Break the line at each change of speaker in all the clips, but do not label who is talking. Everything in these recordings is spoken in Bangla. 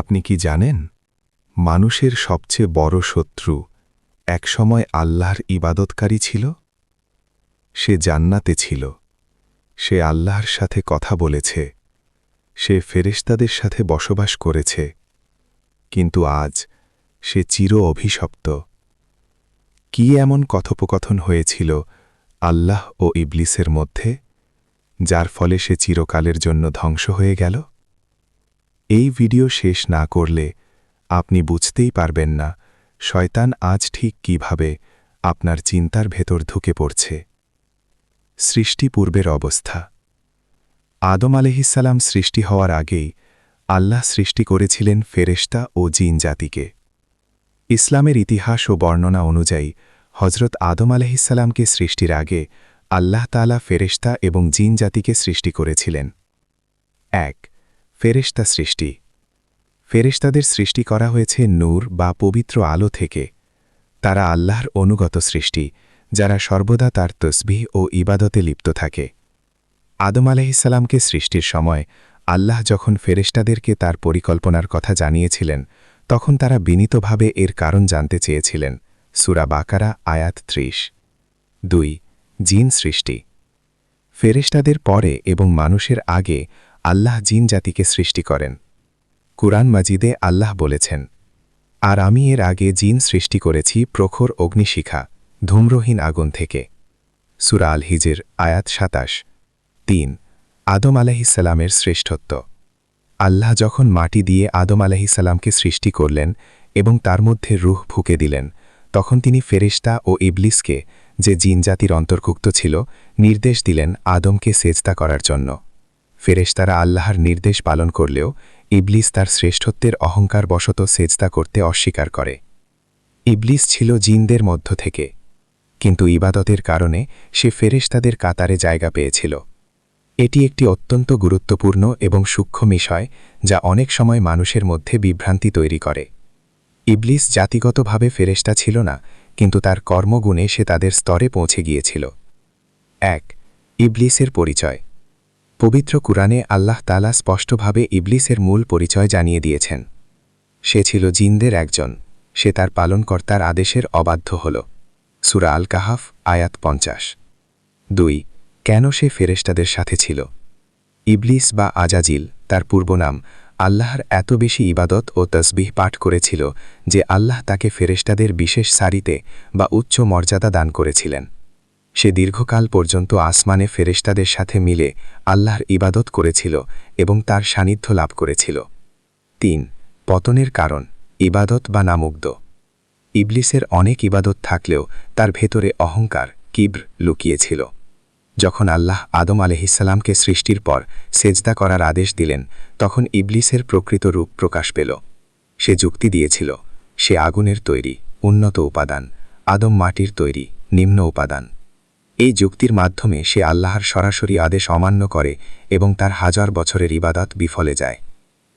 আপনি কি জানেন, মানুষের সবচেয়ে বড় শত্রু একসময় আল্লাহর ইবাদতকারী ছিল? সে জান্নাতে ছিল। সে আল্লাহর সাথে কথা বলেছে। সে ফেরেশতাদের সাথে বসবাস করেছে। কিন্তু আজ সে চির অভিশপ্ত। কি এমন কথোপকথন হয়েছিল আল্লাহ ও ইবলিসের মধ্যে, যার ফলে সে চিরকালের জন্য ধ্বংস হয়ে গেল? এই ভিডিও শেষ না করলে আপনি বুঝতেই পারবেন না শয়তান আজ ঠিক কীভাবে আপনার চিন্তার ভেতর ঢুকে পড়ছে। সৃষ্টি পূর্বের অবস্থা। আদম আলহিসাল্লাম সৃষ্টি হওয়ার আগেই আল্লাহ সৃষ্টি করেছিলেন ফেরেশতা ও জিন জাতিকে। ইসলামের ইতিহাস ও বর্ণনা অনুযায়ী হজরত আদম আলহিসাল্লামকে সৃষ্টির আগে আল্লাহ তালা ফেরেশতা এবং জিন জাতিকে সৃষ্টি করেছিলেন। এক ফেরেশতা সৃষ্টি। ফেরেশতাদের সৃষ্টি করা হয়েছে নূর বা পবিত্র আলো থেকে। তারা আল্লাহর অনুগত সৃষ্টি, যারা সর্বদা তার তসবিহ ও ইবাদতে লিপ্ত থাকে। আদম আলাহিসাল্লামকে সৃষ্টির সময় আল্লাহ যখন ফেরেশতাদেরকে তার পরিকল্পনার কথা জানিয়েছিলেন, তখন তারা বিনীতভাবে এর কারণ জানতে চেয়েছিলেন। সুরা বাকারা, আয়াত ত্রিশ। দুই, জিন সৃষ্টি। ফেরেশতাদের পরে এবং মানুষের আগে আল্লাহ জিন জাতিকে সৃষ্টি করেন। কুরআন মাজিদে আল্লাহ বলেছেন, আর আমি এর আগে জিন সৃষ্টি করেছি প্রখর অগ্নিশিখা, ধূম্রহীন আগুন থেকে। সুরা আল হিজের আয়াত সাতাশ। তিন, আদম আলাহিসাল্লামের শ্রেষ্ঠত্ব। আল্লাহ যখন মাটি দিয়ে আদম আলাহিসাল্লামকে সৃষ্টি করলেন এবং তার মধ্যে রুহ ফুকে দিলেন, তখন তিনি ফেরিস্তা ও ইবলিসকে, যে জিনজাতির অন্তর্ভুক্ত ছিল, নির্দেশ দিলেন আদমকে সেজতা করার জন্য। ফেরেশতারা আল্লাহর নির্দেশ পালন করলেও ইবলিস তার শ্রেষ্ঠত্বের অহংকার বশত সেজদা করতে অস্বীকার করে। ইবলিস ছিল জিনদের মধ্য থেকে, কিন্তু ইবাদতের কারণে সে ফেরেশতাদের কাতারে জায়গা পেয়েছিল। এটি একটি অত্যন্ত গুরুত্বপূর্ণ এবং সূক্ষ্ম বিষয় যা অনেক সময় মানুষের মধ্যে বিভ্রান্তি তৈরি করে। ইবলিস জাতিগতভাবে ফেরেশতা ছিল না, কিন্তু তার কর্মগুণে সে তাদের স্তরে পৌঁছে গিয়েছিল। এক, ইবলিসের পরিচয়। পবিত্র কুরআনে আল্লাহ তালা স্পষ্টভাবে ইবলিসের মূল পরিচয় জানিয়ে দিয়েছেন। সে ছিল জিনদের একজন। সে তার পালনকর্তার আদেশের অবাধ্য হল। সুরা আল কাহাফ আয়াত পঞ্চাশ। দুই, কেন সে ফেরেস্তাদের সাথে ছিল? ইবলিস বা আজাজিল, তার পূর্বনাম, আল্লাহর এত বেশি ইবাদত ও তসবিহ পাঠ করেছিল যে আল্লাহ তাকে ফেরেস্তাদের বিশেষ সারিতে বা উচ্চ মর্যাদা দান করেছিলেন। সে দীর্ঘকাল পর্যন্ত আসমানে ফেরেশতাদের সাথে মিলে আল্লাহর ইবাদত করেছিল এবং তার সান্নিধ্য লাভ করেছিল। তিন, পতনের কারণ, ইবাদত বা নামুগ্ধ। ইবলিসের অনেক ইবাদত থাকলেও তার ভেতরে অহংকার, কিব্র লুকিয়েছিল। যখন আল্লাহ আদম আলহিসাল্লামকে সৃষ্টির পর সেজদা করার আদেশ দিলেন, তখন ইবলিসের প্রকৃত রূপ প্রকাশ পেল। সে যুক্তি দিয়েছিল, সে আগুনের তৈরি, উন্নত উপাদান, আদম মাটির তৈরি, নিম্ন উপাদান। এই যুক্তির মাধ্যমে সে আল্লাহর সরাসরি আদেশ অমান্য করে এবং তার হাজার বছরের ইবাদত বিফলে যায়।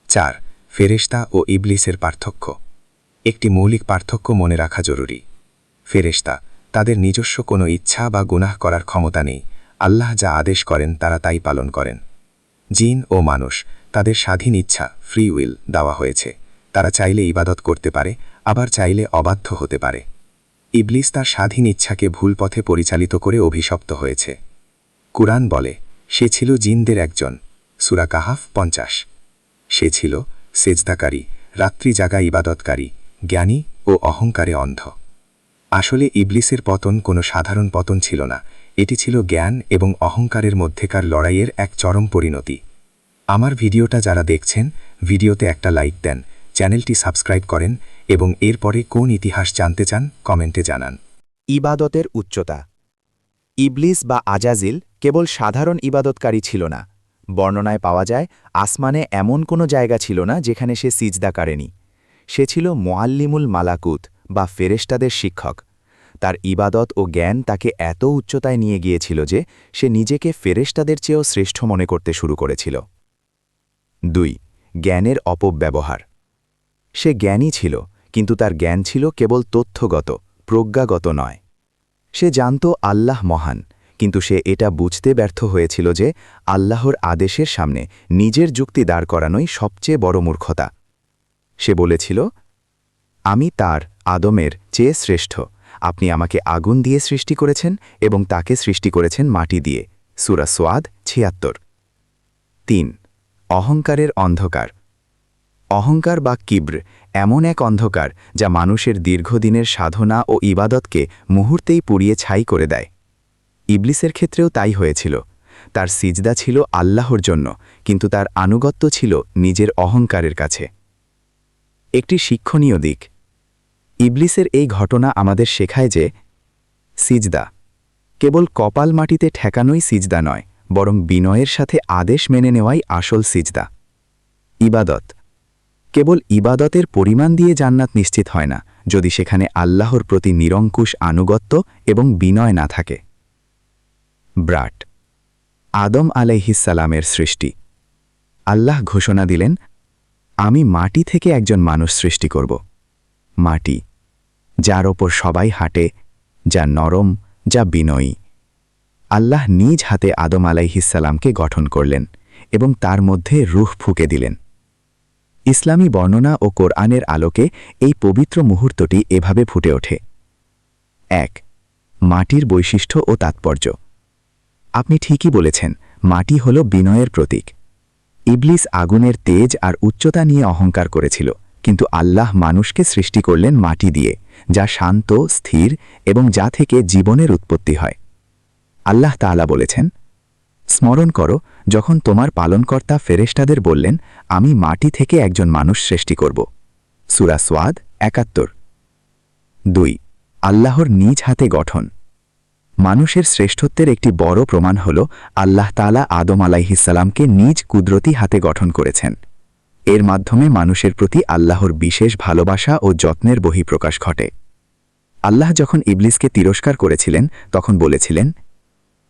চার, ফেরেশতা ও ইবলিসের পার্থক্য। একটি মৌলিক পার্থক্য মনে রাখা জরুরি। ফেরেশতা, তাদের নিজস্ব কোনো ইচ্ছা বা গুনাহ করার ক্ষমতা নেই। আল্লাহ যা আদেশ করেন, তারা তাই পালন করেন। জিন ও মানুষ, তাদের স্বাধীন ইচ্ছা, ফ্রি উইল, দেওয়া হয়েছে। তারা চাইলে ইবাদত করতে পারে, আবার চাইলে অবাধ্য হতে পারে। ইবলিস তার স্বাধীন ইচ্ছাকে ভুল পথে পরিচালিত করে অভিশপ্ত হয়েছে। কুরআন বলে, সে ছিল জিনদের একজন। সুরা কাহাফ পঞ্চাশ। সে ছিল সেজদাকারী, রাত্রি জাগা ইবাদতকারী, জ্ঞানী ও অহংকারে অন্ধ। আসলে ইবলিসের পতন কোনো সাধারণ পতন ছিল না। এটি ছিল জ্ঞান এবং অহংকারের মধ্যেকার লড়াইয়ের এক চরম পরিণতি। আমার ভিডিওটা যারা দেখছেন, ভিডিওতে একটা লাইক দেন, চ্যানেলটি সাবস্ক্রাইব করেন এবং এরপরে কোন ইতিহাস জানতে চান, কমেন্টে জানান।
ইবাদতের উচ্চতা। ইবলিস বা আজাজিল কেবল সাধারণ ইবাদতকারী ছিল না। বর্ণনায় পাওয়া যায়, আসমানে এমন কোনো জায়গা ছিল না যেখানে সে সিজদা কারেনি। সে ছিল মোয়াল্লিমুল মালাকুত বা ফেরেস্তাদের শিক্ষক। তার ইবাদত ও জ্ঞান তাকে এত উচ্চতায় নিয়ে গিয়েছিল যে সে নিজেকে ফেরেস্তাদের চেয়েও শ্রেষ্ঠ মনে করতে শুরু করেছিল। দুই, জ্ঞানের অপব্যবহার। সে জ্ঞানী ছিল কিন্তু তার জ্ঞান ছিল কেবল তথ্যগত, প্রজ্ঞাগত নয়। সে জানত আল্লাহ মহান, কিন্তু সে এটা বুঝতে ব্যর্থ হয়েছিল যে আল্লাহর আদেশের সামনে নিজের যুক্তি দাঁড় করানোই সবচেয়ে বড় মূর্খতা। সে বলেছিল, আমি তার, আদমের চেয়ে শ্রেষ্ঠ। আপনি আমাকে আগুন দিয়ে সৃষ্টি করেছেন এবং তাকে সৃষ্টি করেছেন মাটি দিয়ে। সুরা সোয়াদ ছিয়াত্তর। তিন, অহংকারের অন্ধকার। অহংকার বা কিব্র এমন এক অন্ধকার যা মানুষের দীর্ঘদিনের সাধনা ও ইবাদতকে মুহূর্তেই পুড়িয়ে ছাই করে দেয়। ইবলিসের ক্ষেত্রেও তাই হয়েছিল। তার সিজদা ছিল আল্লাহর জন্য, কিন্তু তার আনুগত্য ছিল নিজের অহংকারের কাছে। একটি শিক্ষণীয় দিক। ইবলিসের এই ঘটনা আমাদের শেখায় যে, সিজদা কেবল কপাল মাটিতে ঠেকানোই সিজদা নয়, বরং বিনয়ের সাথে আদেশ মেনে নেওয়াই আসল সিজদা। ইবাদত কেবল ইবাদতের পরিমাণ দিয়ে জান্নাত নিশ্চিত হয় না, যদি সেখানে আল্লাহর প্রতি নিরঙ্কুশ আনুগত্য এবং বিনয় না থাকে। ব্রাট, আদম আলাইহিসালামের সৃষ্টি। আল্লাহ ঘোষণা দিলেন, আমি মাটি থেকে একজন মানুষ সৃষ্টি করব। মাটি, যার ওপর সবাই হাঁটে, যা নরম, যা বিনয়ী। আল্লাহ নিজ হাতে আদম আলাইহিসালামকে গঠন করলেন এবং তার মধ্যে রুহ ফুকে দিলেন। ইসলামী বর্ণনা ও কোরআনের আলোকে এই পবিত্র মুহূর্তটি এভাবে ফুটে ওঠে। এক, মাটির বৈশিষ্ট্য ও তাৎপর্য। আপনি ঠিকই বলেছেন, মাটি হল বিনয়ের প্রতীক। ইবলিস আগুনের তেজ আর উচ্চতা নিয়ে অহংকার করেছিল, কিন্তু আল্লাহ মানুষকে সৃষ্টি করলেন মাটি দিয়ে, যা শান্ত, স্থির এবং যা থেকে জীবনের উৎপত্তি হয়। আল্লাহ তাআলা বলেছেন স্মরণ করো, যখন তোমার পালনকর্তা ফেরেশতাদের বললেন, আমি মাটি থেকে একজন মানুষ সৃষ্টি করব। সুরা সোয়াদ একাত্তর। দুই, আল্লাহর নিজ হাতে গঠন। মানুষের শ্রেষ্ঠত্বের একটি বড় প্রমাণ হল, আল্লাহ তালা আদম আলাইহিসালামকে নিজ কুদরতি হাতে গঠন করেছেন। এর মাধ্যমে মানুষের প্রতি আল্লাহর বিশেষ ভালোবাসা ও যত্নের বহিঃপ্রকাশ ঘটে। আল্লাহ যখন ইবলিসকে তিরস্কার করেছিলেন, তখন বলেছিলেন,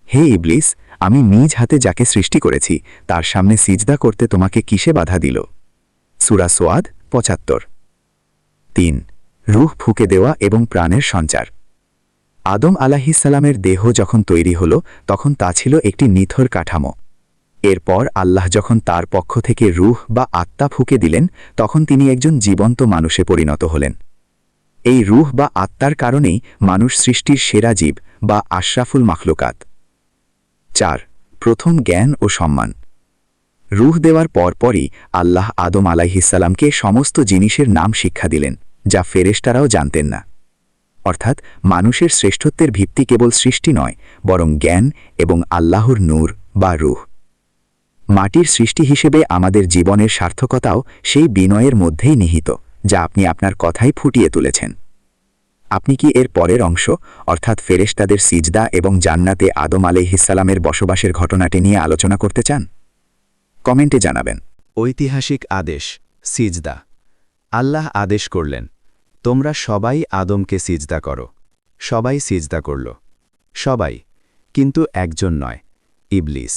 হে ইবলিস আমি নিজ হাতে যাকে সৃষ্টি করেছি, তার সামনে সিজদা করতে তোমাকে কিসে বাধা দিল? সুরা সোয়াদ, পঁচাত্তর। তিন, রুহ ফুকে দেওয়া এবং প্রাণের সঞ্চার। আদম আলাহিসাল্লামের দেহ যখন তৈরি হল, তখন তা ছিল একটি নিথর কাঠামো। এরপর আল্লাহ যখন তার পক্ষ থেকে রুহ বা আত্মা ফুকে দিলেন, তখন তিনি একজন জীবন্ত মানুষে পরিণত হলেন। এই রুহ বা আত্মার কারণেই মানুষ সৃষ্টির সেরা জীব বা আশরাফুল মাখলুকাত। চার, প্রথম জ্ঞান ও সম্মান। রুহ দেওয়ার পরপরই আল্লাহ আদম আলাইহিসাল্লামকে সমস্ত জিনিসের নাম শিক্ষা দিলেন, যা ফেরেশতারাও জানতেন না। অর্থাৎ মানুষের শ্রেষ্ঠত্বের ভিত্তি কেবল সৃষ্টি নয়, বরং জ্ঞান এবং আল্লাহর নূর বা রুহ। মাটির সৃষ্টি হিসেবে আমাদের জীবনের সার্থকতাও সেই বিনয়ের মধ্যেই নিহিত, যা আপনি আপনার কথাই ফুটিয়ে তুলেছেন। আপনি কি এর পরের অংশ, অর্থাৎ ফেরেশতাদের সিজদা এবং জান্নাতে আদম আলাইহিসালামের বসবাসের ঘটনাটি নিয়ে আলোচনা করতে চান? কমেন্টে জানাবেন। ঐতিহাসিক আদেশ, সিজদা। আল্লাহ আদেশ করলেন, তোমরা সবাই আদমকে সিজদা করো। সবাই সিজদা করল। সবাই, কিন্তু একজন নয়, ইবলিস।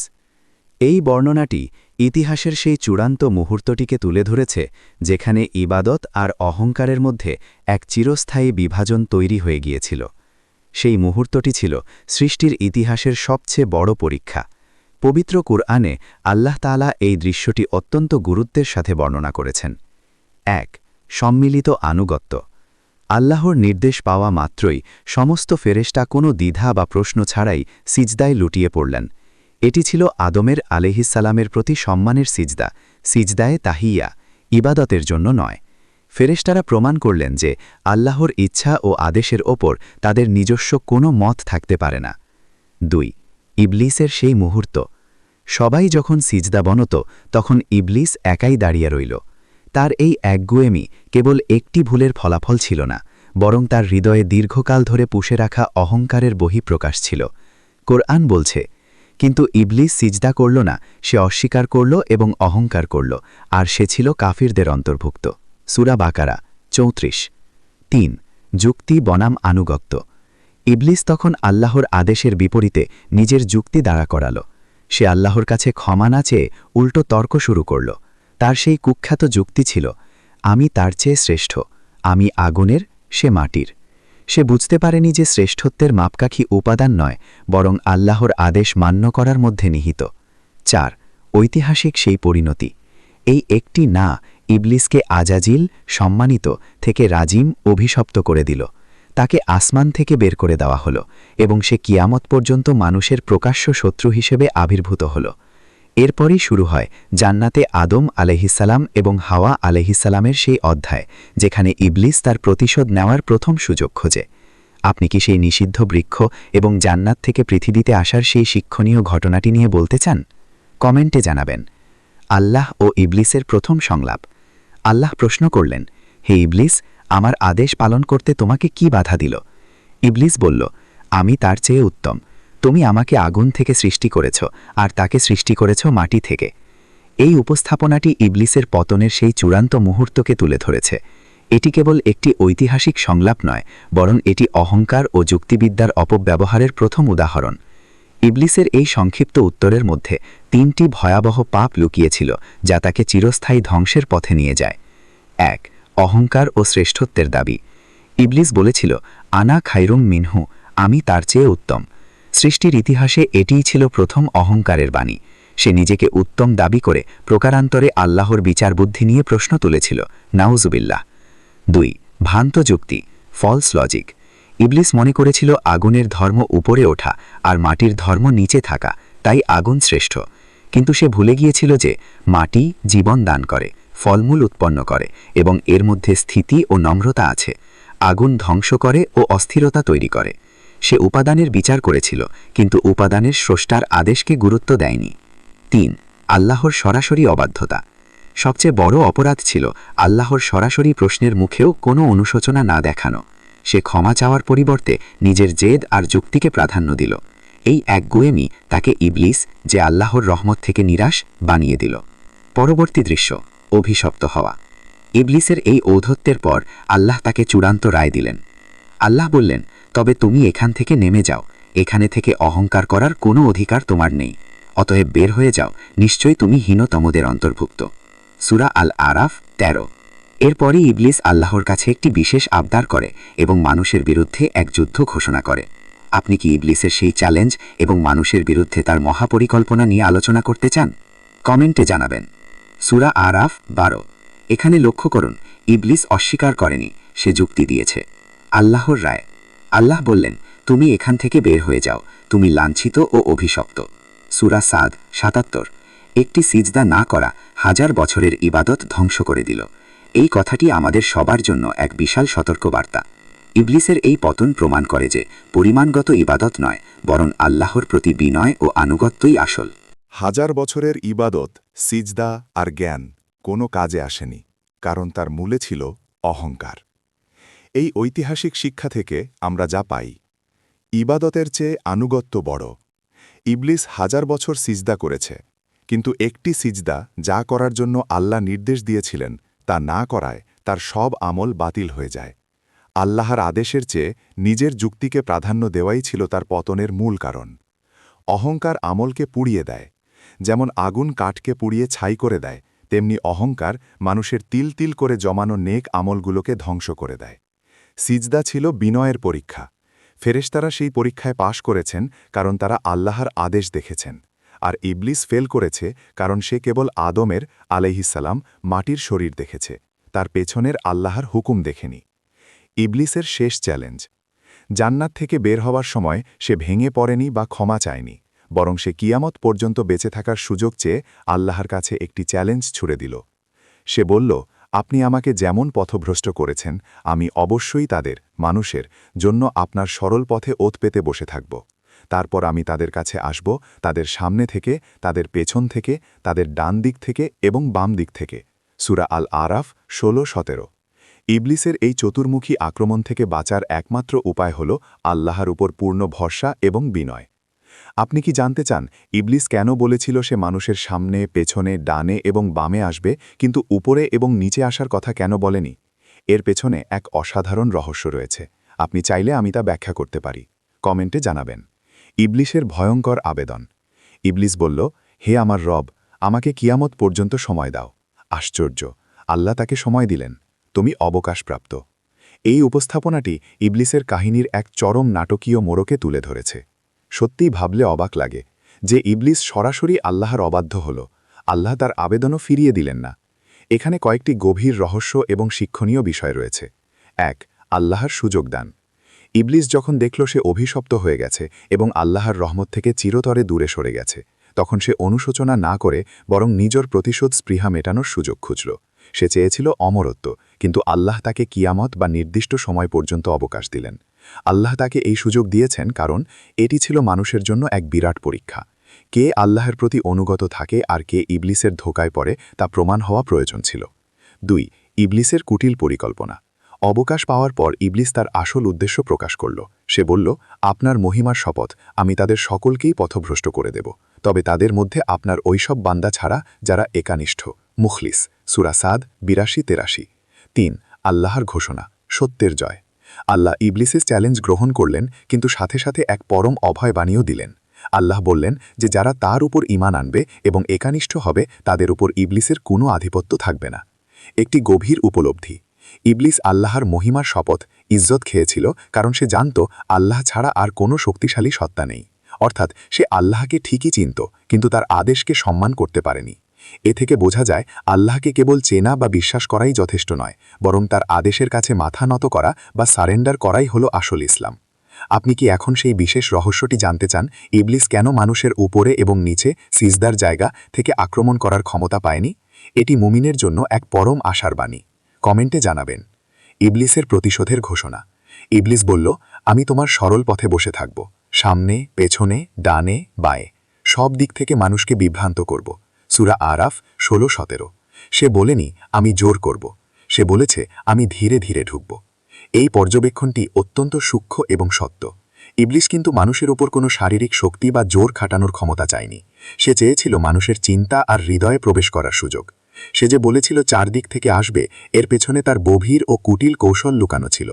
এই বর্ণনাটি ইতিহাসের সেই চূড়ান্ত মুহূর্তটিকে তুলে ধরেছে, যেখানে ইবাদত আর অহংকারের মধ্যে এক চিরস্থায়ী বিভাজন তৈরি হয়ে গিয়েছিল। সেই মুহূর্তটি ছিল সৃষ্টির ইতিহাসের সবচেয়ে বড় পরীক্ষা। পবিত্র কুরআনে আল্লাহ তালা এই দৃশ্যটি অত্যন্ত গুরুত্বের সাথে বর্ণনা করেছেন। এক, সম্মিলিত আনুগত্য। আল্লাহর নির্দেশ পাওয়া মাত্রই সমস্ত ফেরেস্টা কোনো দ্বিধা বা প্রশ্ন ছাড়াই সিজদায় লুটিয়ে পড়লেন। এটি ছিল আদমের আলেহিসালামের প্রতি সম্মানের সিজদা, সিজদায়ে তাহিয়া, ইবাদতের জন্য নয়। ফেরেশতারা প্রমাণ করলেন যে আল্লাহর ইচ্ছা ও আদেশের ওপর তাদের নিজস্ব কোনো মত থাকতে পারে না। দুই, ইবলিসের সেই মুহূর্ত। সবাই যখন সিজদা বনত, তখন ইবলিস একাই দাঁড়িয়ে রইল। তার এই একগুয়েমি কেবল একটি ভুলের ফলাফল ছিল না, বরং তার হৃদয়ে দীর্ঘকাল ধরে পুষে রাখা অহংকারের বহিঃপ্রকাশ ছিল। কোরআন বলছে কিন্তু ইবলিস সিজদা করল না, সে অস্বীকার করল এবং অহংকার করল, আর সে ছিল কাফিরদের অন্তর্ভুক্ত। সুরা বাকারা, চৌত্রিশ। তিন, যুক্তি বনাম আনুগত্য। ইবলিস তখন আল্লাহর আদেশের বিপরীতে নিজের যুক্তি দাঁড়া করাল। সে আল্লাহর কাছে ক্ষমা না চেয়ে উল্টো তর্ক শুরু করল। তার সেই কুখ্যাত যুক্তি ছিল, আমি তার চেয়ে শ্রেষ্ঠ, আমি আগুনের সে মাটির। সে বুঝতে পারেনি যে শ্রেষ্ঠত্বের মাপকাঠি উপাদান নয়, বরং আল্লাহর আদেশ মান্য করার মধ্যে নিহিত। চার, ঐতিহাসিক সেই পরিণতি। এই একটি না, ইবলিসকে আজাজিল, সম্মানিত, থেকে রাজিম অভিশপ্ত করে দিল। তাকে আসমান থেকে বের করে দেওয়া হলো এবং সে কিয়ামত পর্যন্ত মানুষের প্রকাশ্য শত্রু হিসেবে আবির্ভূত হল। এরপরই শুরু হয় জান্নাতে আদম আলহিসাল্লাম এবং হাওয়া আলহিসাল্লামের সেই অধ্যায়, যেখানে ইবলিস তার প্রতিশোধ নেওয়ার প্রথম সুযোগ খোঁজে। আপনি কি সেই নিষিদ্ধ বৃক্ষ এবং জান্নাত থেকে পৃথিবীতে আসার সেই শিক্ষণীয় ঘটনাটি নিয়ে বলতে চান? কমেন্টে জানাবেন। আল্লাহ ও ইবলিসের প্রথম সংলাপ। আল্লাহ প্রশ্ন করলেন, হে ইবলিস, আমার আদেশ পালন করতে তোমাকে কি বাধা দিল? ইবলিস বলল, আমি তার চেয়ে উত্তম। তুমি আমাকে আগুন থেকে সৃষ্টি করেছ, আর তাকে সৃষ্টি করেছ মাটি থেকে। এই উপস্থাপনাটি ইবলিসের পতনের সেই চূড়ান্ত মুহূর্তকে তুলে ধরেছে। এটি কেবল একটি ঐতিহাসিক সংলাপ নয়, বরং এটি অহংকার ও যুক্তিবিদ্যার অপব্যবহারের প্রথম উদাহরণ। ইবলিসের এই সংক্ষিপ্ত উত্তরের মধ্যে তিনটি ভয়াবহ পাপ লুকিয়েছিল, যা তাকে চিরস্থায়ী ধ্বংসের পথে নিয়ে যায়। এক, অহংকার ও শ্রেষ্ঠত্বের দাবি। ইবলিস বলেছিল, আনা খাইরুম মিনহু, আমি তার চেয়ে উত্তম। সৃষ্টির ইতিহাসে এটিই ছিল প্রথম অহংকারের বাণী। সে নিজেকে উত্তম দাবি করে প্রকারান্তরে আল্লাহর বিচার বুদ্ধি নিয়ে প্রশ্ন তুলেছিল। নাউজুবিল্লাহ। দুই, ভ্রান্ত যুক্তি ফলস লজিক ইবলিস মনে করেছিল আগুনের ধর্ম উপরে ওঠা আর মাটির ধর্ম নিচে থাকা, তাই আগুন শ্রেষ্ঠ। কিন্তু সে ভুলে গিয়েছিল যে মাটি জীবন দান করে, ফলমূল উৎপন্ন করে এবং এর মধ্যে স্থিতি ও নম্রতা আছে। আগুন ধ্বংস করে ও অস্থিরতা তৈরি করে। সে উপাদানের বিচার করেছিল, কিন্তু উপাদানের স্রষ্টার আদেশকে গুরুত্ব দেয়নি। তিন, আল্লাহর সরাসরি অবাধ্যতা। সবচেয়ে বড় অপরাধ ছিল আল্লাহর সরাসরি প্রশ্নের মুখেও কোনো অনুশোচনা না দেখানো। সে ক্ষমা চাওয়ার পরিবর্তে নিজের জেদ আর যুক্তিকে প্রাধান্য দিল। এই একগুয়েমি তাকে ইবলিস, যে আল্লাহর রহমত থেকে নিরাশ, বানিয়ে দিল। পরবর্তী দৃশ্য, অভিশপ্ত হওয়া। ইবলিসের এই ঔধত্যের পর আল্লাহ তাকে চূড়ান্ত রায় দিলেন। আল্লাহ বললেন তবে তুমি এখান থেকে নেমে যাও। এখানে থেকে অহংকার করার কোনো অধিকার তোমার নেই। অতএব বের হয়ে যাও। নিশ্চয়ই তুমি হীনতমদের অন্তর্ভুক্ত। সুরা আল আরাফ তেরো। এরপরই ইবলিস আল্লাহর কাছে একটি বিশেষ আবদার করে এবং মানুষের বিরুদ্ধে এক যুদ্ধ ঘোষণা করে। আপনি কি ইবলিসের সেই চ্যালেঞ্জ এবং মানুষের বিরুদ্ধে তার মহাপরিকল্পনা নিয়ে আলোচনা করতে চান? কমেন্টে জানাবেন। সুরা আরাফ, বারো। এখানে লক্ষ্য করুন, ইবলিস অস্বীকার করেনি, সে যুক্তি দিয়েছে। আল্লাহর রায়। আল্লাহ বললেন, তুমি এখান থেকে বের হয়ে যাও। তুমি লাঞ্ছিত ও অভিশপ্ত। সুরা সাদ সাতাত্তর। একটি সিজদা না করা হাজার বছরের ইবাদত ধ্বংস করে দিল। এই কথাটি আমাদের সবার জন্য এক বিশাল সতর্কবার্তা। ইবলিসের এই পতন প্রমাণ করে যে পরিমাণগত ইবাদত নয়, বরং আল্লাহর প্রতি বিনয় ও আনুগত্যই আসল।
হাজার বছরের ইবাদত, সিজদা আর জ্ঞান কোনো কাজে আসেনি, কারণ তার মূলে ছিল অহংকার। এই ঐতিহাসিক শিক্ষা থেকে আমরা যা পাই। ইবাদতের চেয়ে আনুগত্য বড়। ইবলিস হাজার বছর সিজদা করেছে, কিন্তু একটি সিজদা যা করার জন্য আল্লাহ নির্দেশ দিয়েছিলেন, তা না করায় তার সব আমল বাতিল হয়ে যায়। আল্লাহর আদেশের চেয়ে নিজের যুক্তিকে প্রাধান্য দেওয়াই ছিল তার পতনের মূল কারণ। অহংকার আমলকে পুড়িয়ে দেয়, যেমন আগুন কাঠকে পুড়িয়ে ছাই করে দেয়, তেমনি অহংকার মানুষের তিল তিল করে জমানো নেক আমলগুলোকে ধ্বংস করে দেয়। সিজদা ছিল বিনয়ের পরীক্ষা। ফেরেশতারা সেই পরীক্ষায় পাশ করেছেন কারণ তারা আল্লাহর আদেশ দেখেছেন। আর ইবলিস ফেল করেছে কারণ সে কেবল আদমের আলাইহিসাল্লাম মাটির শরীর দেখেছে। তার পেছনের আল্লাহর হুকুম দেখেনি। ইবলিসের শেষ চ্যালেঞ্জ। জান্নাত থেকে বের হওয়ার সময় সে ভেঙে পড়েনি বা ক্ষমা চায়নি। বরং সে কিয়ামত পর্যন্ত বেঁচে থাকার সুযোগ চেয়ে আল্লাহর কাছে একটি চ্যালেঞ্জ ছুড়ে দিল। সে বলল আপনি আমাকে যেমন পথভ্রষ্ট করেছেন, আমি অবশ্যই তাদের, মানুষের, জন্য আপনার সরল পথে ওত পেতে বসে থাকব। তারপর আমি তাদের কাছে আসব, তাদের সামনে থেকে, তাদের পেছন থেকে, তাদের ডান দিক থেকে এবং বাম দিক থেকে। সুরা আল আরাফ ষোলো, সতেরো। ইবলিসের এই চতুর্মুখী আক্রমণ থেকে বাঁচার একমাত্র উপায় হল আল্লাহর উপর পূর্ণ ভরসা এবং বিনয়। আপনি কি জানতে চান, ইবলিস কেন বলেছিল সে মানুষের সামনে, পেছনে, ডানে এবং বামে আসবে, কিন্তু উপরে এবং নিচে আসার কথা কেন বলেনি? এর পেছনে এক অসাধারণ রহস্য রয়েছে। আপনি চাইলে আমি তা ব্যাখ্যা করতে পারি। কমেন্টে জানাবেন। ইবলিসের ভয়ঙ্কর আবেদন। ইবলিস বলল, হে আমার রব, আমাকে কিয়ামত পর্যন্ত সময় দাও। আশ্চর্য, আল্লাহ তাকে সময় দিলেন। তুমি অবকাশপ্রাপ্ত। এই উপস্থাপনাটি ইবলিসের কাহিনীর এক চরম নাটকীয় মোড়কে তুলে ধরেছে। সত্যিই ভাবলে অবাক লাগে যে ইবলিস সরাসরি আল্লাহর অবাধ্য হল, আল্লাহ তার আবেদনও ফিরিয়ে দিলেন না।
এখানে কয়েকটি গভীর রহস্য এবং শিক্ষণীয় বিষয় রয়েছে। এক, আল্লাহর সুযোগ দান। ইবলিস যখন দেখল সে অভিশপ্ত হয়ে গেছে এবং আল্লাহর রহমত থেকে চিরতরে দূরে সরে গেছে, তখন সে অনুশোচনা না করে বরং নিজের প্রতিশোধ স্পৃহা মেটানোর সুযোগ খুঁজল। সে চেয়েছিল অমরত্ব, কিন্তু আল্লাহ তাকে কিয়ামত বা নির্দিষ্ট সময় পর্যন্ত অবকাশ দিলেন। আল্লাহ তাকে এই সুযোগ দিয়েছেন কারণ এটি ছিল মানুষের জন্য এক বিরাট পরীক্ষা। কে আল্লাহের প্রতি অনুগত থাকে আর কে ইবলিসের ধোকায় পড়ে তা প্রমাণ হওয়া প্রয়োজন ছিল। দুই, ইবলিসের কুটিল পরিকল্পনা। অবকাশ পাওয়ার পর ইবলিস তার আসল উদ্দেশ্য প্রকাশ করল। সে বলল, আপনার মহিমার শপথ, আমি তাদের সকলকেই পথভ্রষ্ট করে দেব। তবে তাদের মধ্যে আপনার ঐসব বান্দা ছাড়া যারা একানিষ্ঠ, মুখলিস সুরাসাদ বিরাশি, তেরাশি। তিন, আল্লাহর ঘোষণা, সত্যের জয়। আল্লাহ ইবলিসের চ্যালেঞ্জ গ্রহণ করলেন, কিন্তু সাথে সাথে এক পরম অভয় বাণীও দিলেন। আল্লাহ বললেন যে, যারা তার উপর ইমান আনবে এবং একানিষ্ঠ হবে, তাদের উপর ইবলিসের কোনো আধিপত্য থাকবে না। একটি গভীর উপলব্ধি। ইবলিস আল্লাহর মহিমার শপথ, ইজ্জত খেয়েছিল, কারণ সে জানত, আল্লাহ ছাড়া আর কোনো শক্তিশালী সত্তা নেই। অর্থাৎ, সে আল্লাহকে ঠিকই চিনত, কিন্তু তার আদেশকে সম্মান করতে পারেনি। এ থেকে বোঝা যায়, আল্লাহকে কেবল চেনা বা বিশ্বাস করাই যথেষ্ট নয়, বরং তার আদেশের কাছে মাথা নত করা বা সারেন্ডার করাই হলো আসল ইসলাম। আপনি কি এখন সেই বিশেষ রহস্যটি জানতে চান, ইবলিস কেন মানুষের উপরে এবং নিচে সিজদার জায়গা থেকে আক্রমণ করার ক্ষমতা পায়নি? এটি মুমিনের জন্য এক পরম আশার বাণী। কমেন্টে জানাবেন, ইবলিসের প্রতিশোধের ঘোষণা। ইবলিস বলল, আমি তোমার সরল পথে বসে থাকব, সামনে, পেছনে, ডানে, বায়ে। সব দিক থেকে মানুষকে বিভ্রান্ত করব। সুরা আরাফ, ষোলো, সতেরো। সে বলেনি, আমি জোর করব। সে বলেছে, আমি ধীরে ধীরে ঢুকব। এই পর্যবেক্ষণটি অত্যন্ত সূক্ষ্ম এবং সত্য। ইবলিস কিন্তু মানুষের ওপর কোনো শারীরিক শক্তি বা জোর খাটানোর ক্ষমতা চায়নি। সে চেয়েছিল মানুষের চিন্তা আর হৃদয়ে প্রবেশ করার সুযোগ। সে যে বলেছিল চারদিক থেকে আসবে, এর পেছনে তার গভীর ও কুটিল কৌশল লুকানো ছিল।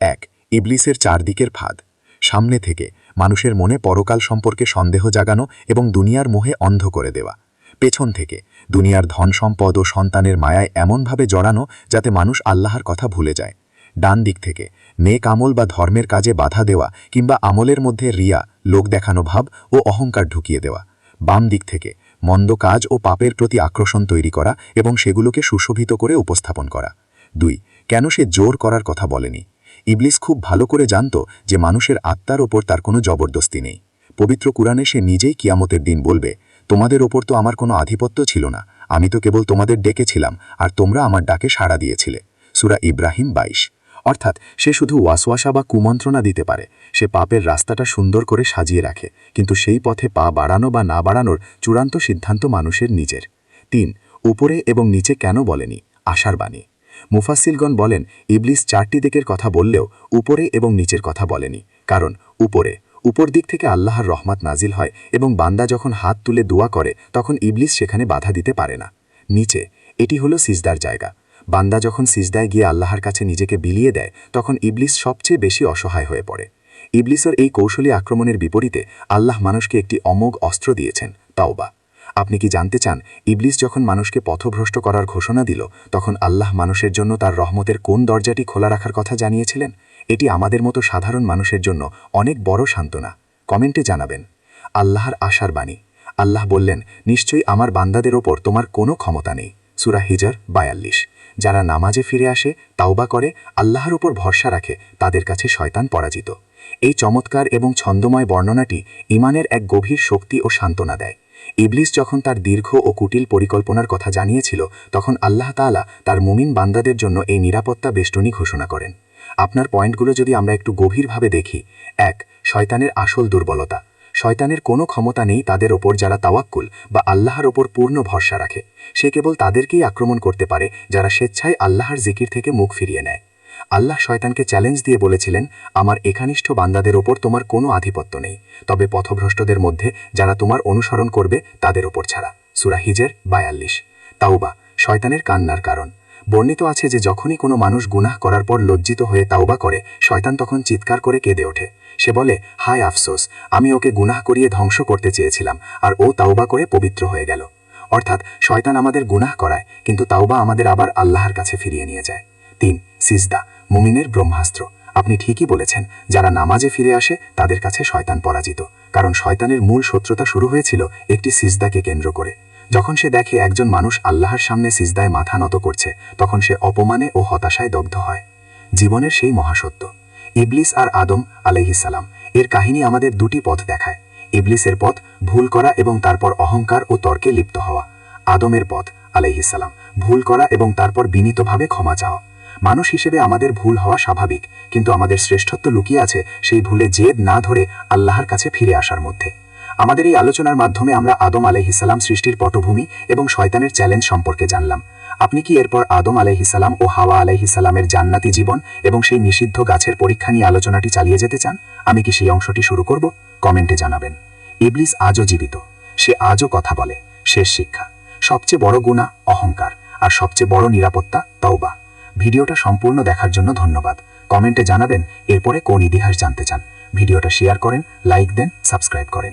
এক, ইবলিসের চারদিকের ফাঁদ। সামনে থেকে মানুষের মনে পরকাল সম্পর্কে সন্দেহ জাগানো এবং দুনিয়ার মোহে অন্ধ করে দেওয়া। পেছন থেকে। দুনিয়ার ধন সম্পদ ও সন্তানের মায়ায় এমনভাবে জড়ানো যাতে মানুষ আল্লাহর কথা ভুলে যায়। ডান দিক থেকে, নেক আমল বা ধর্মের কাজে বাধা দেওয়া কিংবা আমলের মধ্যে রিয়া, লোক দেখানো ভাব ও অহংকার ঢুকিয়ে দেওয়া। বাম দিক থেকে, মন্দ কাজ ও পাপের প্রতি আকর্ষণ তৈরি করা এবং সেগুলোকে সুশোভিত করে উপস্থাপন করা। দুই, কেন সে জোর করার কথা বলেনি? ইবলিস খুব ভালো করে জানত যে মানুষের আত্মার ওপর তার কোনো জবরদস্তি নেই। পবিত্র কুরআনে সে নিজেই কিয়ামতের দিন বলবে তোমাদের ওপর তো আমার কোনো আধিপত্য ছিল না। আমি তো কেবল তোমাদের ডেকেছিলাম, আর তোমরা আমার ডাকে সাড়া দিয়েছিলে। সুরা ইব্রাহিম বাইশ। অর্থাৎ সে শুধু ওয়াসওয়াসা বা কুমন্ত্রণা দিতে পারে। সে পাপের রাস্তাটা সুন্দর করে সাজিয়ে রাখে, কিন্তু সেই পথে পা বাড়ানো বা না বাড়ানোর চূড়ান্ত সিদ্ধান্ত মানুষের নিজের। তিন, উপরে এবং নিচে কেন বলেনি? আশার বাণী। মুফাসিলগণ বলেন, ইবলিস চারটি দিকের কথা বললেও উপরে এবং নিচের কথা বলেনি। কারণ উপরে উপর দিক থেকে আল্লাহর রহমত নাজিল হয় এবং বান্দা যখন হাত তুলে দোয়া করে, তখন ইবলিস সেখানে বাধা দিতে পারে না। নিচে, এটি হলো সিজদার জায়গা। বান্দা যখন সিজদায় গিয়ে আল্লাহর কাছে নিজেকে বিলিয়ে দেয়, তখন ইবলিস সবচেয়ে বেশি অসহায় হয়ে পড়ে। ইবলিসের এই কৌশলী আক্রমণের বিপরীতে আল্লাহ মানুষকে একটি অমোঘ অস্ত্র দিয়েছেন, তাওবা। আপনি কি জানতে চান, ইবলিস যখন মানুষকে পথভ্রষ্ট করার ঘোষণা দিল, তখন আল্লাহ মানুষের জন্য তার রহমতের কোন দরজাটি খোলা রাখার কথা জানিয়েছিলেন? এটি আমাদের মতো সাধারণ মানুষের জন্য অনেক বড় সান্ত্বনা। কমেন্টে জানাবেন, আল্লাহর আশার বাণী। আল্লাহ বললেন, নিশ্চয়ই আমার বান্দাদের ওপর তোমার কোনো ক্ষমতা নেই। সুরা হিজার বায়াল্লিশ। যারা নামাজে ফিরে আসে, তাওবা করে, আল্লাহর উপর ভরসা রাখে, তাদের কাছে শয়তান পরাজিত। এই চমৎকার এবং ছন্দময় বর্ণনাটি ইমানের এক গভীর শক্তি ও সান্ত্বনা দেয়। ইবলিস যখন তার দীর্ঘ ও কুটিল পরিকল্পনার কথা জানিয়েছিল, তখন আল্লাহ তাআলা তার মুমিন বান্দাদের জন্য এই নিরাপত্তা বেষ্টনী ঘোষণা করেন। আপনার পয়েন্টগুলো যদি আমরা একটু গভীরভাবে দেখি, এক, শয়তানের আসল দুর্বলতা। শয়তানের কোনো ক্ষমতা নেই তাদের ওপর যারা তাওয়াক্কুল বা আল্লাহর ওপর পূর্ণ ভরসা রাখে। সে কেবল তাদেরকেই আক্রমণ করতে পারে যারা স্বেচ্ছায় আল্লাহর জিকির থেকে মুখ ফিরিয়ে নেয়। আল্লাহ শয়তানকে চ্যালেঞ্জ দিয়ে বলেছিলেন, আমার একানিষ্ঠ বান্দাদের ওপর তোমার কোনো আধিপত্য নেই। তবে পথভ্রষ্টদের মধ্যে যারা তোমার অনুসরণ করবে তাদের ওপর ছাড়া। সুরাহিজের বায়াল্লিশ। তাওবা, শয়তানের কান্নার কারণ। বর্ণিত আছে যে যখনই কোনো মানুষ গুনাহ করার পর লজ্জিত হয়ে তাওবা করে, শয়তান তখন চিৎকার করে কেঁদে ওঠে। সে বলে, হায় আফসোস, আমি ওকে গুনাহ করিয়ে ধ্বংস করতে চেয়েছিলাম, আর ও তাওবা করে পবিত্র হয়ে গেল। অর্থাৎ শয়তান আমাদের গুনাহ করায়, কিন্তু তাওবা আমাদের আবার আল্লাহর কাছে ফিরিয়ে নিয়ে যায়। তিন, সিজদা, মুমিনের ব্রহ্মাস্ত্র। আপনি ঠিকই বলেছেন, যারা নামাজে ফিরে আসে, তাদের কাছে শয়তান পরাজিত। কারণ শয়তানের মূল শত্রুতা শুরু হয়েছিল একটি সিজদাকে কেন্দ্র করে। যখন সে দেখে একজন মানুষ আল্লাহর সামনে সিজদায় মাথা নত করছে, তখন সে অপমানে ও হতাশায় দগ্ধ হয়। জীবনের সেই মহাসত্য। ইবলিস আর আদম আলাইহিসালাম এর কাহিনী আমাদের দুটি পথ দেখায়। ইবলিসের পথ, ভুল করা এবং তারপর অহংকার ও তর্কে লিপ্ত হওয়া। আদমের পথ আলাইহিসালাম ভুল করা এবং তারপর বিনীতভাবে ক্ষমা চাওয়া। মানুষ হিসেবে আমাদের ভুল হওয়া স্বাভাবিক, কিন্তু আমাদের শ্রেষ্ঠত্ব লুকিয়ে আছে সেই ভুলে জেদ না ধরে আল্লাহর কাছে ফিরে আসার মধ্যে। আমাদের এই আলোচনার মাধ্যমে আমরা আদম আলাইহিসাল্লাম সৃষ্টির পটভূমি এবং শয়তানের চ্যালেঞ্জ সম্পর্কে জানলাম। আপনি কি এরপর আদম আলাইহিসাল্লাম ও হাওয়া আলাইহিসাল্লামের জান্নাতি জীবন এবং সেই নিষিদ্ধ গাছের পরীক্ষা নিয়ে আলোচনাটি চালিয়ে যেতে চান? আমি কি সেই অংশটি শুরু করব? কমেন্টে জানাবেন। ইবলিস আজও জীবিত। সে আজও কথা বলে। শেষ শিক্ষা। সবচেয়ে বড় গুণা অহংকার। আর সবচেয়ে বড় নিরাপত্তা তওবা। ভিডিওটা সম্পূর্ণ দেখার জন্য ধন্যবাদ। কমেন্টে জানাবেন, এরপরে কোন ইতিহাস জানতে চান? ভিডিওটা শেয়ার করেন, লাইক দেন, সাবস্ক্রাইব করেন।